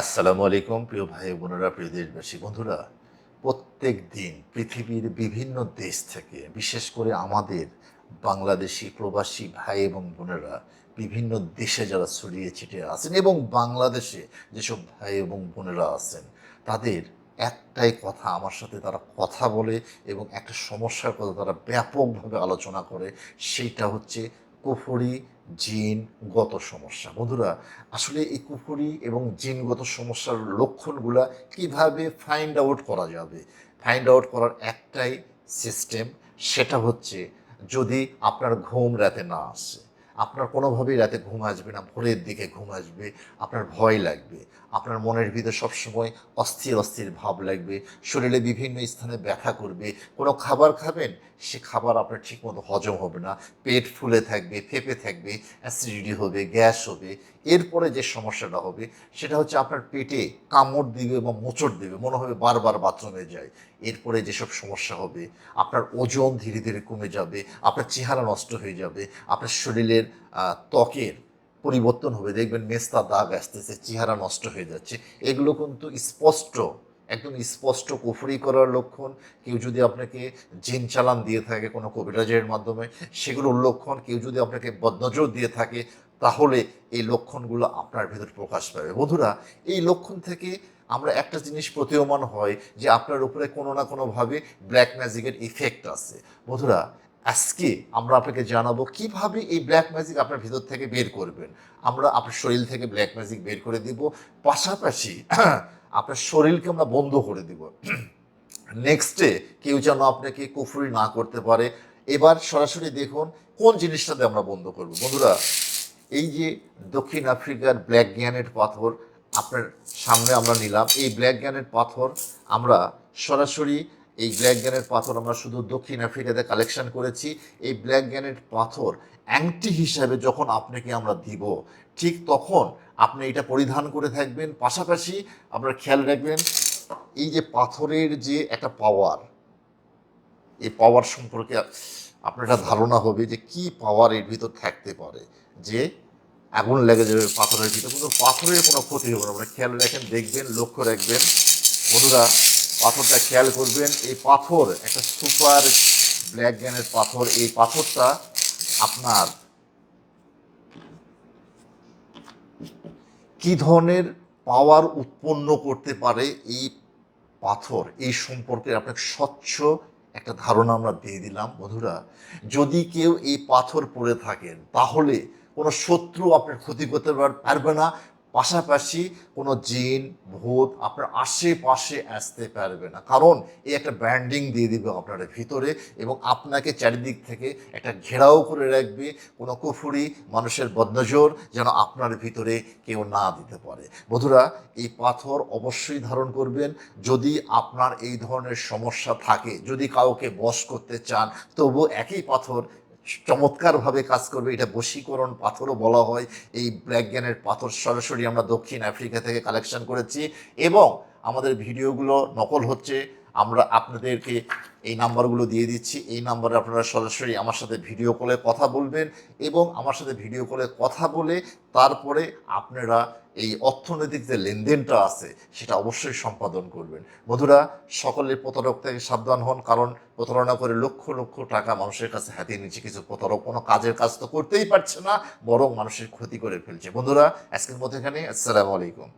আসসালামু আলাইকুম, প্রিয় ভাই বোনেরা, প্রিয় দেশবাসী, বন্ধুরা। প্রত্যেক দিন পৃথিবীর বিভিন্ন দেশ থেকে, বিশেষ করে আমাদের বাংলাদেশি প্রবাসী ভাই এবং বোনেরা, বিভিন্ন দেশে যারা ছড়িয়ে ছিটিয়ে আছেন এবং বাংলাদেশে যেসব ভাই এবং বোনেরা আছেন, তাদের একটাই কথা আমার সাথে তারা কথা বলে এবং একটা সমস্যার কথা তারা ব্যাপকভাবে আলোচনা করে সেইটা হচ্ছে কুফরি জিনগত সমস্যা। বন্ধুরা, আসলে এই কুফরি এবং জিনগত সমস্যার লক্ষণগুলা কীভাবে ফাইন্ড আউট করা যাবে? ফাইন্ড আউট করার একটাই সিস্টেম সেটা হচ্ছে যদি আপনার ঘুম রাতে না আসে। আপনার কোনোভাবেই রাতে ঘুম আসবে না, ভোরের দিকে ঘুম আসবে, আপনার ভয় লাগবে। আপনার মনের ভিতরে সবসময় অস্থির অস্থির ভাব লাগবে। শরীরে বিভিন্ন স্থানে ব্যথা করবে। কোনো খাবার খাবেন? সে খাবার আপনার ঠিকমতো হজম হবে না। পেট ফুলে থাকবে, ফেপে থাকবে, অ্যাসিডিটি হবে, গ্যাস হবে। এরপরে যে সমস্যাটা হবে, সেটা হচ্ছে আপনার পেটে কামড় দিবে বা মোচড় দেবে। মনে হবে বারবার বাথরুমে যায়। এরপরে যেসব সমস্যা হবে, আপনার ওজন ধীরে ধীরে কমে যাবে, আপনার চেহারা নষ্ট হয়ে যাবে, আপনার শরীরের ত্বকের পরিবর্তন হবে। দেখবেন মেস্তা দাগ আসতেছে, চেহারা নষ্ট হয়ে যাচ্ছে। এগুলো কিন্তু স্পষ্ট, একদম স্পষ্ট কুফরি করার লক্ষণ। কেউ যদি আপনাকে জিন চালান দিয়ে থাকে কোনো কবিরাজের মাধ্যমে, সেগুলোর লক্ষণ। কেউ যদি আপনাকে বদনজর দিয়ে থাকে, তাহলে এই লক্ষণগুলো আপনার ভেতর প্রকাশ পাবে। বন্ধুরা, এই লক্ষণ থেকে আমরা একটা জিনিস প্রতীয়মান হয় যে আপনার উপরে কোনো না কোনোভাবে ব্ল্যাক ম্যাজিকের ইফেক্ট আছে। বন্ধুরা আজকে আমরা আপনাকে জানাব কীভাবে এই ব্ল্যাক ম্যাজিক আপনার ভিতর থেকে বের করবেন। আমরা আপনার শরীর থেকে ব্ল্যাক ম্যাজিক বের করে দিব। পাশাপাশি আপনার শরীরকে আমরা বন্ধ করে দিব। নেক্সটে কেউ যেন আপনাকে কুফরি না করতে পারে, এবার সরাসরি দেখুন কোন জিনিসটাতে আমরা বন্ধ করব। বন্ধুরা, এই যে দক্ষিণ আফ্রিকার ব্ল্যাক গ্যানেট পাথর আপনার সামনে আমরা নিলাম। এই ব্ল্যাক গ্যানেট পাথর আমরা সরাসরি এই ব্ল্যাক গ্যানেট পাথর আমরা শুধু দক্ষিণ আফ্রিকাতে কালেকশন করেছি। এই ব্ল্যাক গ্যানেট পাথর অ্যাংটি হিসাবে যখন আপনাকে আমরা দিব, ঠিক তখন আপনি এটা পরিধান করে থাকবেন। পাশাপাশি আপনার খেয়াল রাখবেন, এই যে পাথরের যে একটা পাওয়ার এই পাওয়ার সম্পর্কে আপনার একটা ধারণা হবে যে কি পাওয়ার এর ভিতর থাকতে পারে, যে আগুন লেগে যাবে পাথরের ভিতর। কিন্তু পাথরের কোনো ক্ষতি হবে না। আপনারা খেয়াল রাখেন, দেখবেন, লক্ষ্য রাখবেন। বন্ধুরা পাথরটা খেয়াল করবেন, এই পাথর, একটা সুপার ব্ল্যাক গ্যানের পাথর, এই পাথরটা আপনার কি ধরনের পাওয়ার উৎপন্ন করতে পারে এই পাথর? এই সম্পর্কে আপনাকে স্বচ্ছ একটা ধারণা আমরা দিয়ে দিলাম, বন্ধুরা। যদি কেউ এই পাথর পড়ে থাকেন, তাহলে কোনো শত্রু আপনার ক্ষতি করতে পারবে না। পাশাপাশি কোনো জিন, ভূত আপনার আশেপাশে আসতে পারবে না। কারণ এই একটা ব্যান্ডিং দিয়ে দিবে আপনার ভিতরে এবং আপনাকে চারিদিক থেকে একটা ঘেরাও করে রাখবে। কোনো কুফুরি, মানুষের বদনজর যেন আপনার ভিতরে কেউ না দিতে পারে। বন্ধুরা, এই পাথর অবশ্যই ধারণ করবেন। যদি আপনার এই ধরনের সমস্যা থাকে, যদি কাউকে বশ করতে চান তবু একই পাথর চমৎকারভাবে কাজ করবে। এটা বশীকরণ পাথরও বলা হয়। এই ব্ল্যাক গ্যানের পাথর সরাসরি আমরা দক্ষিণ আফ্রিকা থেকে কালেকশন করেছি এবং আমাদের ভিডিওগুলো নকল হচ্ছে। আমরা আপনাদেরকে এই নাম্বারগুলো দিয়ে দিচ্ছি। এই নাম্বারে আপনারা সরাসরি আমার সাথে ভিডিও কলে কথা বলবেন এবং আমার সাথে ভিডিও কলে কথা বলে তারপরে আপনারা এই অর্থনৈতিক যে লেনদেনটা আছে সেটা অবশ্যই সম্পাদন করবেন। বন্ধুরা সকলের প্রতারক থেকে সাবধান হন, কারণ প্রতারণা করে লক্ষ লক্ষ টাকা মানুষের কাছে হাতিয়ে নিচ্ছে। কিছু প্রতারক কোনো কাজের কাজ তো করতেই পারছে না, বরং মানুষের ক্ষতি করে ফেলছে। বন্ধুরা, আজকের মধ্যে এখানে আসসালামু আলাইকুম।